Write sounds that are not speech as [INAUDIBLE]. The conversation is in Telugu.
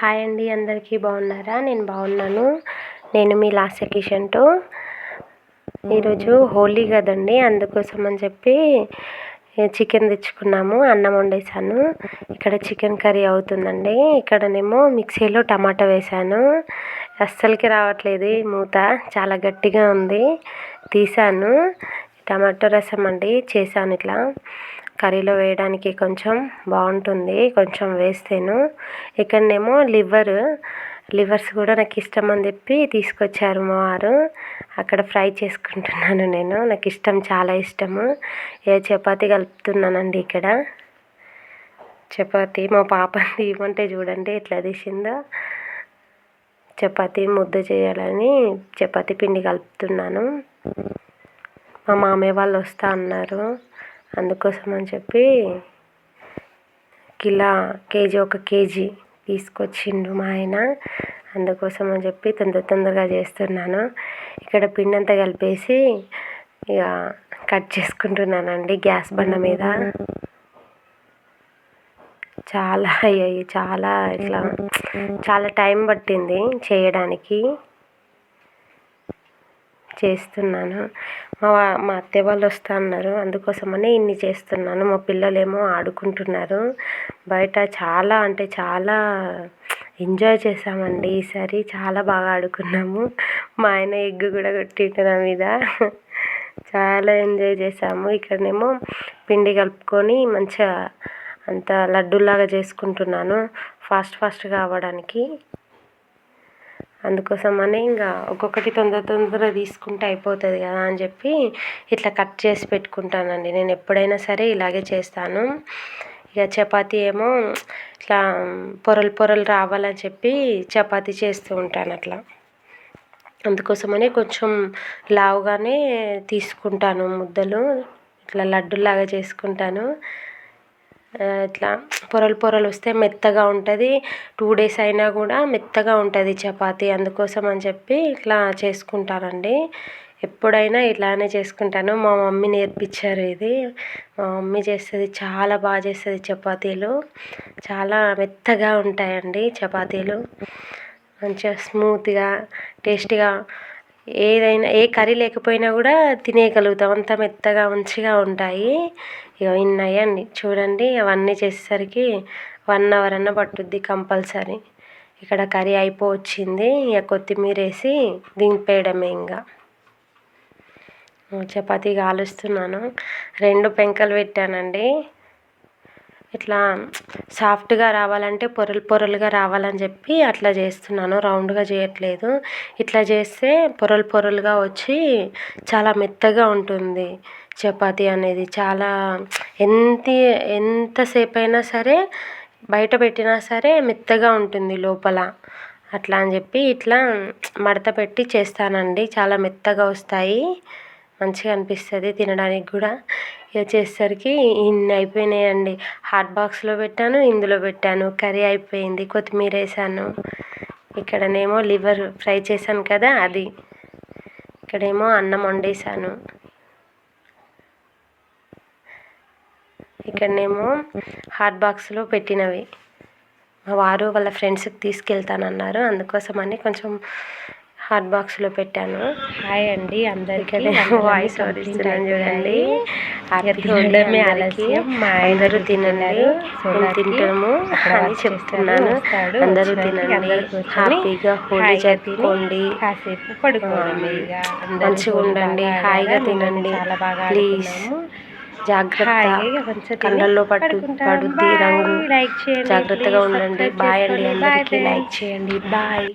హాయ్ అండి అందరికీ బాగున్నారా? నేను బాగున్నాను. నేను మీ లాస్ట్ కిషన్తో. ఈరోజు హోలీ కదండి అందుకోసం అని చెప్పి చికెన్ తెచ్చుకున్నాము అన్నం వండేసాను ఇక్కడ చికెన్ కర్రీ అవుతుందండి. ఇక్కడనేమో మిక్సీలో టమాటా వేశాను. అస్సలకి రావట్లేదు మూత చాలా గట్టిగా ఉంది. తీసాను టమాటో రసం అండి చేశాను ఇట్లా. కర్రీలో వేయడానికి కొంచెం బాగుంటుంది. కొంచెం వేస్తేను. ఇక్కడనేమో లివర్ లివర్స్ కూడా నాకు ఇష్టం అని చెప్పి తీసుకొచ్చారు మా వారు. అక్కడ ఫ్రై చేసుకుంటున్నాను నేను. నాకు ఇష్టం చాలా ఇష్టము. ఏ చపాతి కలుపుతున్నానండి ఇక్కడ? చపాతి మా పాప తీయమంటే చూడండి ఎట్లా తీసిందో. చపాతి ముద్ద చేయాలని చపాతి పిండి కలుపుతున్నాను. మా మామయ్య వాళ్ళు వస్తా అన్నారు. అందుకోసం అని చెప్పి కిలా కేజీ ఒక కేజీ తీసుకొచ్చిండు మా ఆయన. అందుకోసం అని చెప్పి తొందర తొందరగా చేస్తున్నాను. ఇక్కడ పిండి అంతా కలిపేసి ఇక కట్ చేసుకుంటున్నానండి గ్యాస్ బండ మీద. చాలా అయ్యాయి చాలా ఇట్లా చాలా టైం పట్టింది చేయడానికి. చేస్తున్నాను. మా మా అత్తయ్య వాళ్ళు వస్తా అన్నారు. అందుకోసమనే ఇన్ని చేస్తున్నాను. మా పిల్లలేమో ఆడుకుంటున్నారు. బయట చాలా అంటే చాలా ఎంజాయ్ చేసామండి ఈసారి. చాలా బాగా ఆడుకున్నాము. మా ఆయన ఎగ్ కూడా కొట్టిండు నా మీద. చాలా ఎంజాయ్ చేసాము ఇక్కడనేమో పిండి కలుపుకొని మంచిగా అంత లడ్డూలాగా చేసుకుంటున్నాను. ఫాస్ట్ ఫాస్ట్గా అవ్వడానికి. అందుకోసమని ఇంకా ఒక్కొక్కటి తొందర తొందరగా తీసుకుంటే అయిపోతుంది కదా అని చెప్పి ఇట్లా కట్ చేసి పెట్టుకుంటానండి. నేను ఎప్పుడైనా సరే ఇలాగే చేస్తాను. ఇక చపాతి ఏమో ఇట్లా పొరలు పొరలు రావాలని చెప్పి చపాతి చేస్తూ ఉంటాను అట్లా. అందుకోసమని కొంచెం లావుగానే తీసుకుంటాను ముద్దలు. ఇట్లా లడ్డులాగా చేసుకుంటాను. ఇట్లా పొరలు పొరలు వస్తే మెత్తగా ఉంటుంది. టూ డేస్ అయినా కూడా మెత్తగా ఉంటుంది చపాతి. అందుకోసం అని చెప్పి ఇట్లా చేసుకుంటానండి. ఎప్పుడైనా ఇలానే చేసుకుంటాను. మా మమ్మీ నేర్పించారు ఇది. మా మమ్మీ చేస్తుంది చాలా బాగా చేస్తుంది చపాతీలు. చాలా మెత్తగా ఉంటాయండి చపాతీలు. మంచిగా స్మూత్గా టేస్టీగా ఏదైనా ఏ కర్రీ లేకపోయినా కూడా తినేయగలుగుతాం. అంత మెత్తగా మంచిగా ఉంటాయి. ఇక ఇన్ని అయ్యండి చూడండి అవన్నీ చేసేసరికి వన్ అవర్ అన్న పట్టుద్ది కంపల్సరీ. ఇక్కడ కర్రీ అయిపోవచ్చింది. ఇక కొత్తిమీర వేసి దింపేయడమే ఇంకా చపాతీ కాలుస్తున్నాను రెండు పెంకలు పెట్టానండి. ఇట్లా సాఫ్ట్గా రావాలంటే పొరలు పొరలుగా రావాలని చెప్పి అట్లా చేస్తున్నాను. రౌండ్గా చేయట్లేదు. ఇట్లా చేస్తే పొరలు పొరలుగా వచ్చి చాలా మెత్తగా ఉంటుంది చపాతి అనేది. చాలా ఎంత ఎంతసేపు అయినా సరే బయట పెట్టినా సరే మెత్తగా ఉంటుంది లోపల. అట్లా అని చెప్పి ఇట్లా మడత పెట్టి చేస్తానండి. చాలా మెత్తగా వస్తాయి. మంచిగా అనిపిస్తుంది తినడానికి కూడా. ఇక చేసేసరికి ఇన్ని అయిపోయినాయండి. హాట్ బాక్స్లో పెట్టాను ఇందులో పెట్టాను. కర్రీ అయిపోయింది కొత్తిమీర వేసాను. ఇక్కడనేమో లివర్ ఫ్రై చేశాను కదా అది. ఇక్కడేమో అన్నం వండేసాను ఇక్కడనేమో హాట్ బాక్స్లో పెట్టినవి. మా వారు వాళ్ళ ఫ్రెండ్స్కి తీసుకెళ్తానన్నారు. అందుకోసమని కొంచెం హాట్ బాక్స్లో పెట్టాను. హాయ్ అండి అందరికీ. [LAUGHS] వాయిస్ వదిలిస్తున్నాను చూడండి. తినడమే ఆలస్యం. అందరూ తినండి. తింటాము అని చెప్తున్నాను. అందరూ తినండి. హ్యాపీగా హోలీ జరుపుకోండి. కాసేపు పడుకోండి. మంచిగా ఉండండి. హాయిగా తినండి. ప్లీజ్ జాగ్రత్త కళ్ళల్లో పట్టు పడుద్ది రంగు. లైక్ చేయండి. జాగ్రత్తగా ఉండండి. బాయ్ అండి అందరికీ. లైక్ చేయండి. బాయ్.